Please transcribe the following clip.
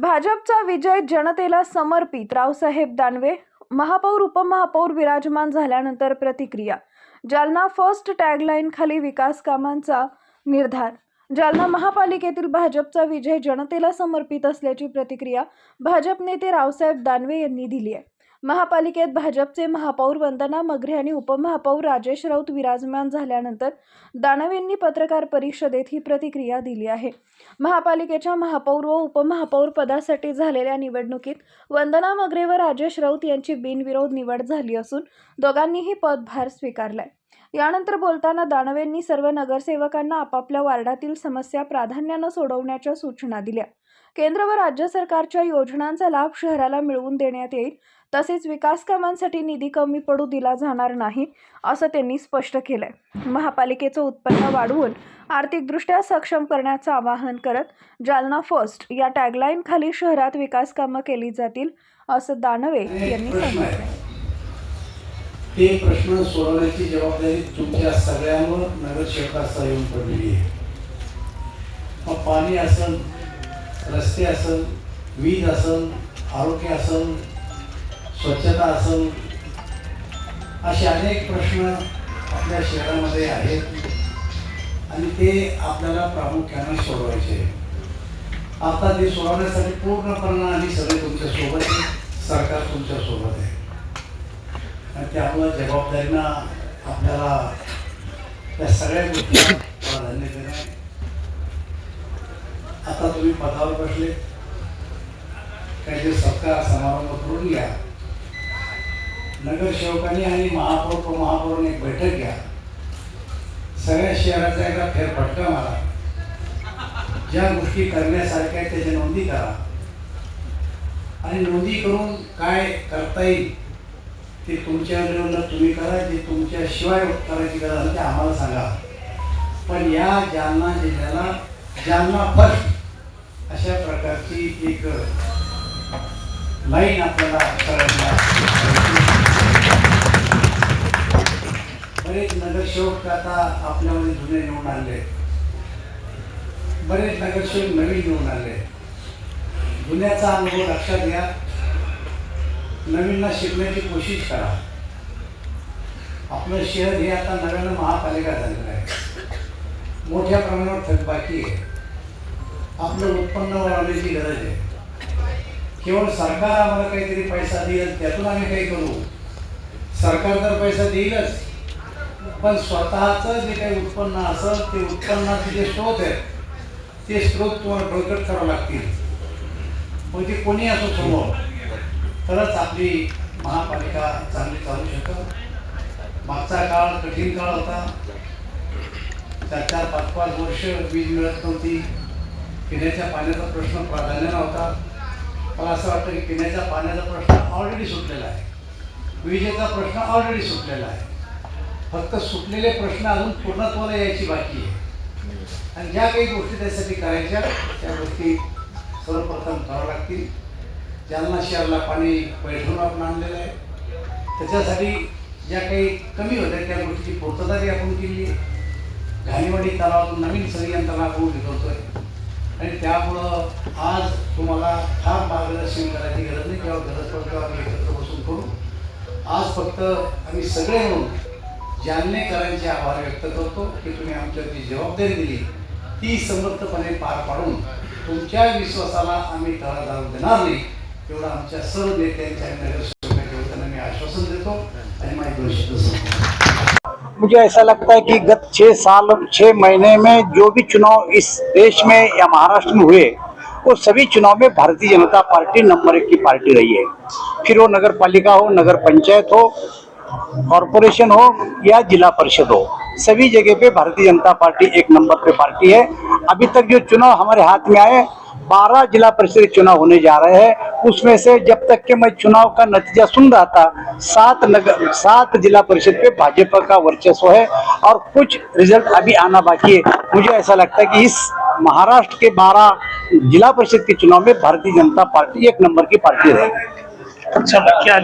भाजपचा विजय जनतेला समर्पित. रावसाहेब दानवे महापौर उपमहापौर विराजमान झाल्यानंतर प्रतिक्रिया. जालना फर्स्ट टॅगलाईन खाली विकास कामांचा निर्धार. जालना महापालिकेतील भाजपचा विजय जनतेला समर्पित असल्याची प्रतिक्रिया भाजप नेते रावसाहेब दानवे यांनी दिली आहे. महापालिकेत भाजपचे महापौर वंदना मगरे आणि उपमहापौर राजेश राऊत विराजमान झाल्यानंतर दानवेंनी पत्रकार परिषदेत ही प्रतिक्रिया दिली आहे. महापालिकेच्या महापौर व उपमहापौर पदासाठी झालेल्या निवडणुकीत वंदना मगरे व राजेश राऊत यांची बिनविरोध निवड झाली असून दोघांनीही पदभार स्वीकारलाय. यानंतर बोलताना दानवेंनी सर्व नगरसेवकांना आपापल्या वार्डातील समस्या प्राधान्यानं सोडवण्याच्या सूचना दिल्या. केंद्र व राज्य सरकारच्या योजनांचा लाभ शहराला मिळवून देण्यात येईल तसेच विकास कामांसाठी निधी कमी पडू दिला जाणार नाही असं त्यांनी स्पष्ट केलंय. महापालिकेचं उत्पन्न वाढवून आर्थिकदृष्ट्या सक्षम करण्याचं आवाहन करत जालना फर्स्ट या टॅगलाईन खाली शहरात विकास कामं केली जातील असं दानवे यांनी सांगितलं ते प्रश्न सोडवण्याची जबाबदारी तुमच्या सगळ्यांवर नगरसेवकाचा येऊन पडलेली आहे. मग पाणी असेल रस्ते असेल वीज असेल आरोग्य असेल स्वच्छता असो असे अनेक प्रश्न आपल्या शहरामध्ये आहेत आणि ते आपल्याला प्रामुख्यानं सोडवायचे आता ते सोडवण्यासाठी पूर्णपणे आम्ही सगळे तुमच्यासोबत आहे. सरकार तुमच्यासोबत आहे. आणि त्यामुळं जबाबदारीनं आपल्याला त्या सगळ्या गोष्टी प्राधान्य देणं आता तुम्ही पदावर बसले. जे सत्कार समारंभ करून घ्या. नगरसेवकांनी आणि महापौर उपमहापौरने एक बैठक घ्या. सगळ्या शहराचा एकदा फेरफटका मारा. ज्या गोष्टी करण्यासारख्या त्याच्या नोंदी करा. आणि नोंदी करून काय करता येईल ते तुमच्या लेवलला तुम्ही करा जे तुमच्याशिवाय करायची गरज ते आम्हाला सांगा. पण या जालना जिल्ह्याला जालना फर्स्ट अशा प्रकारची एक लाईन आपल्याला करायची बरेच नगरसेवक आता आपल्यामध्ये जुने निवडून आले. बरेच नगरसेवक नवीन निवडून आले. जुन्याचा अनुभव लक्षात घ्या. नवीनला शिकण्याची कोशिश करा. आपलं शहर हे आता नव्यानं महापालिका झालेलं आहे. मोठ्या प्रमाणावर थकबाकी आहे. आपलं उत्पन्न वाढवण्याची गरज आहे. केवळ सरकार आम्हाला काहीतरी पैसा देईल त्यातून आम्ही काही करू? सरकार तर पैसा देईलच. पण स्वतःचं जे काही उत्पन्न असेल ते उत्पन्नाचे जे स्रोत आहेत ते स्रोत तुम्हाला बळकट करावं लागतील. मग ते कोणी असो समोर तरच आपली महापालिका चांगली चालू शकत मागचा काळ कठीण काळ होता. चार चार पाच पाच वर्ष वीज मिळत नव्हती. पिण्याच्या पाण्याचा प्रश्न प्राधान्य नव्हता मला असं वाटतं की पिण्याच्या पाण्याचा प्रश्न ऑलरेडी सुटलेला आहे. विजेचा प्रश्न ऑलरेडी सुटलेला आहे. फक्त सुटलेले प्रश्न अजून पूर्णत्वाला यायची बाकी आहे. आणि ज्या काही गोष्टी त्यासाठी करायच्या त्या गोष्टी सर्वप्रथम कराव्या लागतील. जालना शहराला पाणी पैठून आपण आणलेलं आहे त्याच्यासाठी ज्या काही कमी होत्या त्या गोष्टीची पूर्तताही आपण केली घाणीवाडी तलावातून नवीन सगळी तलाव आपण घेतोय. आणि त्यामुळं आज तुम्हाला फार मार्गदर्शन करायची गरज नाही किंवा गरज पडतो आम्ही एकत्र बसून करू. आज फक्त आम्ही सगळे म्हणून जालनेकरांचे आभार व्यक्त करतो की तुम्ही आमच्या जी जबाबदारी दिली ती समर्थपणे पार पाडून तुमच्या विश्वासाला आम्ही तळा जाऊ देणार नाही तेवढं आमच्या सर्व नेत्यांच्या आणि नगरसेवकांच्या मी आश्वासन देतो आणि माझी भविष्य मुझे ऐसा लगता है कि गत छः साल छः महीने में जो भी चुनाव इस देश में या महाराष्ट्र में हुए वो सभी चुनाव में भारतीय जनता पार्टी नंबर एक की पार्टी रही है। फिर वो नगर पालिका हो नगर पंचायत हो कॉरपोरेशन हो या जिला परिषद हो, सभी जगह पे भारतीय जनता पार्टी एक नंबर पे पार्टी है। अभी तक जो चुनाव हमारे हाथ में आए, बारह जिला परिषद चुनाव होने जा रहे हैं। उसमें से जब तक के मैं चुनाव का नतीजा सुन रहा था, सात नगर, सात जिला परिषद पे भाजपा का वर्चस्व है और कुछ रिज़ल्ट अभी आना बाकी है। मुझे ऐसा लगता है कि इस महाराष्ट्र के बारह जिला परिषद के चुनाव में भारतीय जनता पार्टी एक नंबर की पार्टी रहेगी अच्छा क्या